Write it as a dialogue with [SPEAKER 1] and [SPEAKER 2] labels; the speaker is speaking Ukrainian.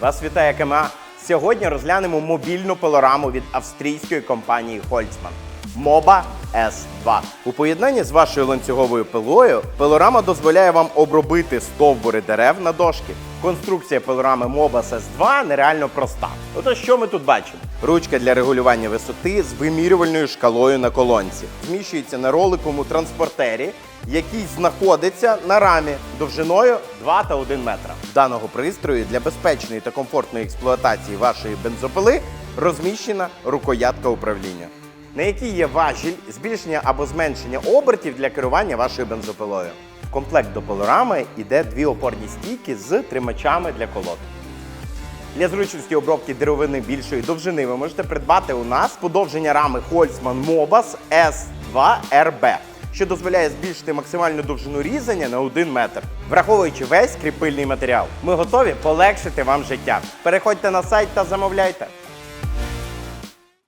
[SPEAKER 1] Вас вітає КМА. Сьогодні розглянемо мобільну пилораму від австрійської компанії Holtzmann. MOBA S2. У поєднанні з вашою ланцюговою пилою пилорама дозволяє вам обробити стовбури дерев на дошки. Конструкція пилорами MOBA S2 нереально проста. Отож, що ми тут бачимо? Ручка для регулювання висоти з вимірювальною шкалою на колонці. Зміщується на роликовому транспортері, який знаходиться на рамі довжиною 2 та 1 метра. Даного пристрою для безпечної та комфортної експлуатації вашої бензопили розміщена рукоятка управління, на якій є важіль збільшення або зменшення обертів для керування вашою бензопилою. В комплект до пилорами йде дві опорні стійки з тримачами для колод. Для зручності обробки деревини більшої довжини ви можете придбати у нас подовження рами Holtzmann Mobas S2 RB, що дозволяє збільшити максимальну довжину різання на 1 метр. Враховуючи весь кріпильний матеріал, ми готові полегшити вам життя. Переходьте на сайт та замовляйте.